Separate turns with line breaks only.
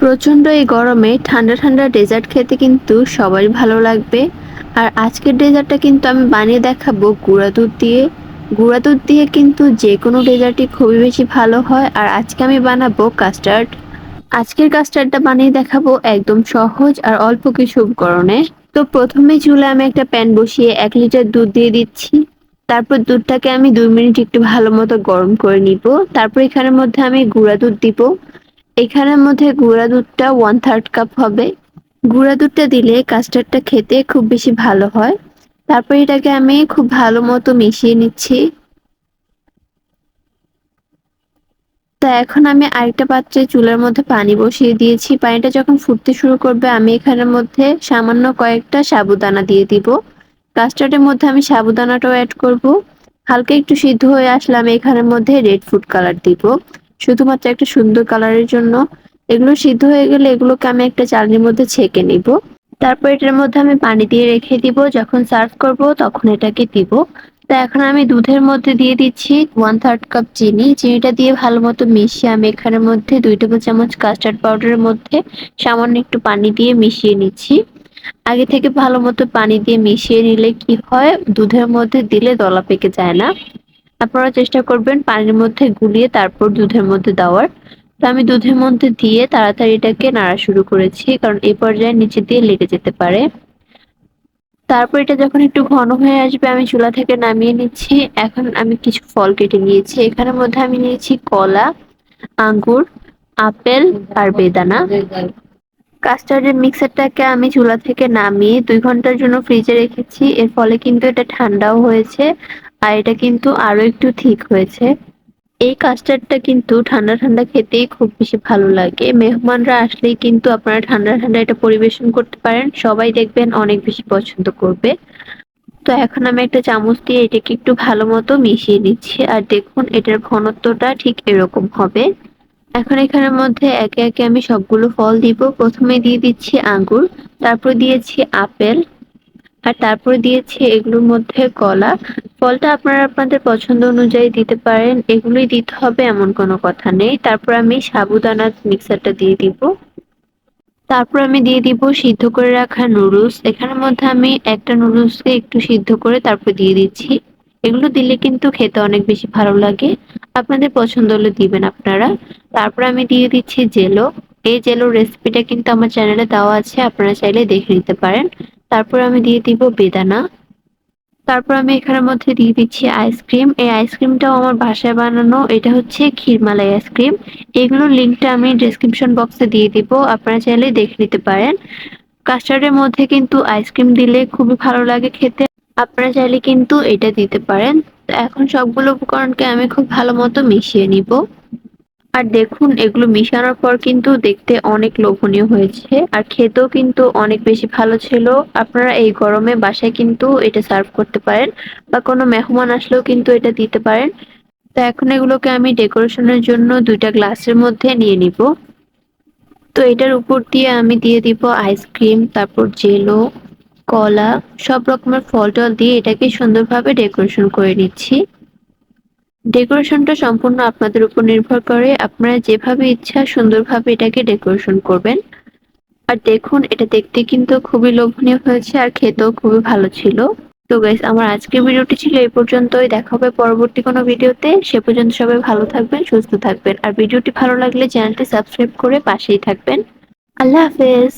প্রচণ্ড এই গরমে ঠান্ডা ঠান্ডা ডেজার্ট খেতে কিন্তু সবাই ভালো লাগবে। আর আজকের ডেজার্টটা কিন্তু আমি বানিয়ে দেখাবো গুঁড়া দুধ দিয়ে। গুঁড়া দুধ দিয়ে কিন্তু যে কোনো ডেজার্টই খুবই বেশি ভালো হয়। আর আজকে আমি বানাবো কাস্টার্ড। আজকের কাস্টার্ডটা বানিয়ে দেখাবো একদম সহজ আর অল্প কিছু উপকরণে। তো প্রথমে চুলে আমি একটা প্যান বসিয়ে এক লিটার দুধ দিয়ে দিচ্ছি। তারপর দুধটাকে আমি দুই মিনিট একটু ভালো মতো গরম করে নিব। তারপর এখানের মধ্যে আমি গুঁড়া দুধ দিব। এখানের মধ্যে গুঁড়া দুধটা ওয়ান থার্ড কাপ হবে। গুঁড়া দুধটা দিলে কাস্টার্ডটা খেতে খুব বেশি ভালো হয়। তারপর এটাকে আমি খুব ভালো মতো মিশিয়ে নিচ্ছি। তা এখন আমি আরেকটা পাত্রে চুলার মধ্যে পানি বসিয়ে দিয়েছি। পানিটা যখন ফুটতে শুরু করবে, আমি এখানের মধ্যে সামান্য কয়েকটা সাবুদানা দিয়ে দিব। কাস্টার্ডের মধ্যে আমি সাবুদানাটাও অ্যাড করব। হালকা একটু সিদ্ধ হয়ে আসলে আমি এখানের মধ্যে রেড ফুড কালার দিব। শুধুমাত্র একটা সুন্দর কালারের জন্য। এগুলো সিদ্ধ হয়ে গেলে এগুলোকে আমি একটা চালনির মধ্যে ছেঁকে নিব। তারপর এটার মধ্যে আমি পানি দিয়ে রেখে দিব। যখন সার্ভ করব তখন এটাকে দিব। তো এখন আমি দুধের মধ্যে দিয়ে দিচ্ছি ওয়ান থার্ড কাপ চিনি। চিনিটা দিয়ে ভালো মতো মিশিয়ে আমি এখানের মধ্যে দুই টেবিল চামচ কাস্টার্ড পাউডারের মধ্যে সামান্য একটু পানি দিয়ে মিশিয়ে নিচ্ছি। আগে থেকে ভালো মতো পানি দিয়ে মিশিয়ে নিলে কি হয়? দুধের মধ্যে দিলে দলা পেকে যায় না। আপনারা চেষ্টা করবেন পানির মধ্যে গুলিয়ে তারপর দুধের মধ্যে দেওয়ার। তো আমি দুধের মধ্যে দিয়ে তাড়াতাড়ি এটাকে নাড়া শুরু করেছি, কারণ এই পর্যায়ে নিচে দিয়ে লেগে যেতে পারে। তারপর এটা যখন একটু ঘন হয়ে আসবে, আমি চুলা থেকে নামিয়ে নিচ্ছি। এখন আমি কিছু ফল কেটে নিয়েছি। এখানের মধ্যে আমি নিয়েছি কলা, আঙ্গুর, আপেল আর বেদানা। কাস্টার্ডের মিক্সারটাকে আমি চুলা থেকে নামিয়ে দুই ঘণ্টার জন্য ফ্রিজে রেখেছি। এর ফলে কিন্তু এটা ঠান্ডাও হয়েছে। আর এটা কিন্তু আরও একটু ঠিক হয়েছে। এই কাস্টার্ডটা কিন্তু ঠান্ডা ঠান্ডা খেতেই খুব বেশি ভালো লাগে। মেহমানরা আসলেই কিন্তু আপনারা ঠান্ডা ঠান্ডা এটা পরিবেশন করতে পারেন। সবাই দেখবেন অনেক বেশি পছন্দ করবে। তো এখন আমি একটা চামচ দিয়ে এটাকে একটু ভালো মতো মিশিয়ে দিচ্ছি আর দেখুন, এটার ঘনত্বটা ঠিক এরকম হবে। এখন এখানের মধ্যে একে একে আমি সবগুলো ফল দিব। প্রথমে দিয়ে দিচ্ছি আঙ্গুর, তারপর দিয়েছি আপেল। আর তারপর দিয়েছি এগুলোর মধ্যে কলা। ফলটা আপনারা আপনাদের পছন্দ অনুযায়ী দিতে পারেন। এগুলোই দিতে হবে এমন কোনো কথা নেই। তারপর আমি সাবুদানা মিক্সারটা দিয়ে দিব। তারপর আমি দিয়ে দিব সিদ্ধ করে রাখা নুডলস। এখানের মধ্যে আমি একটা নুডলসকে একটু সিদ্ধ করে তারপর দিয়ে দিচ্ছি। এগুলো দিলে কিন্তু খেতে অনেক বেশি ভালো লাগে। আপনাদের পছন্দ হলে দিবেন আপনারা। তারপর আমি দিয়ে দিচ্ছি জেলো। এই জেলোর রেসিপিটা কিন্তু আমার চ্যানেলে দেওয়া আছে। আপনারা চাইলে দেখে নিতে পারেন। তারপর আমি দিয়ে দিব বেদানা। তারপর আমি এখানের মধ্যে দিয়ে দিচ্ছি আইসক্রিম এই আইসক্রিমটাও আমার বাসায় বানানো, এটা হচ্ছে ক্ষীরমালাই আইসক্রিম এগুলোর লিঙ্কটা আমি ডিসক্রিপশন বক্সে দিয়ে দিব, আপনারা চাইলে দেখে নিতে পারেন। কাস্টার্ডের মধ্যে কিন্তু আইসক্রিম দিলে খুবই ভালো লাগে খেতে। আপনারা চাইলে কিন্তু এটা দিতে পারেন। এখন সবগুলো উপকরণকে আমি খুব ভালো মতো মিশিয়ে নিব। আর দেখুন, এগুলো মিশানোর পর কিন্তু দেখতে অনেক লোভনীয় হয়েছে। আর খেতেও কিন্তু অনেক বেশি ভালো ছিল। আপনারা এই গরমে বাসায় কিন্তু এটা সার্ভ করতে পারেন বা কোনো মেহমান আসলেও কিন্তু এটা দিতে পারেন। তো এখন এগুলোকে আমি ডেকোরেশনের জন্য দুইটা গ্লাসের মধ্যে নিয়ে নিব। তো এটার উপর দিয়ে আমি দিয়ে দিব আইসক্রিম তারপর জেলো কলা, সব রকমের ফল টল দিয়ে এটাকে সুন্দরভাবে ডেকোরেশন করে নিচ্ছি। ডেকোরেশনটা সম্পূর্ণ আপনাদের উপর নির্ভর করে। আপনারা যেভাবে ইচ্ছা সুন্দরভাবে এটাকে ডেকোরেশন করবেন। আর দেখুন, এটা দেখতে কিন্তু খুবই লোভনীয় হয়েছে আর খেতেও খুবই ভালো ছিল। তো গাইস আমার আজকের ভিডিওটি ছিল এই পর্যন্তই। দেখা হবে পরবর্তী কোনো ভিডিওতে। সে পর্যন্ত সবাই ভালো থাকবেন, সুস্থ থাকবেন। আর ভিডিওটি ভালো লাগলে চ্যানেলটি সাবস্ক্রাইব করে পাশেই থাকবেন। আল্লাহ হাফেজ।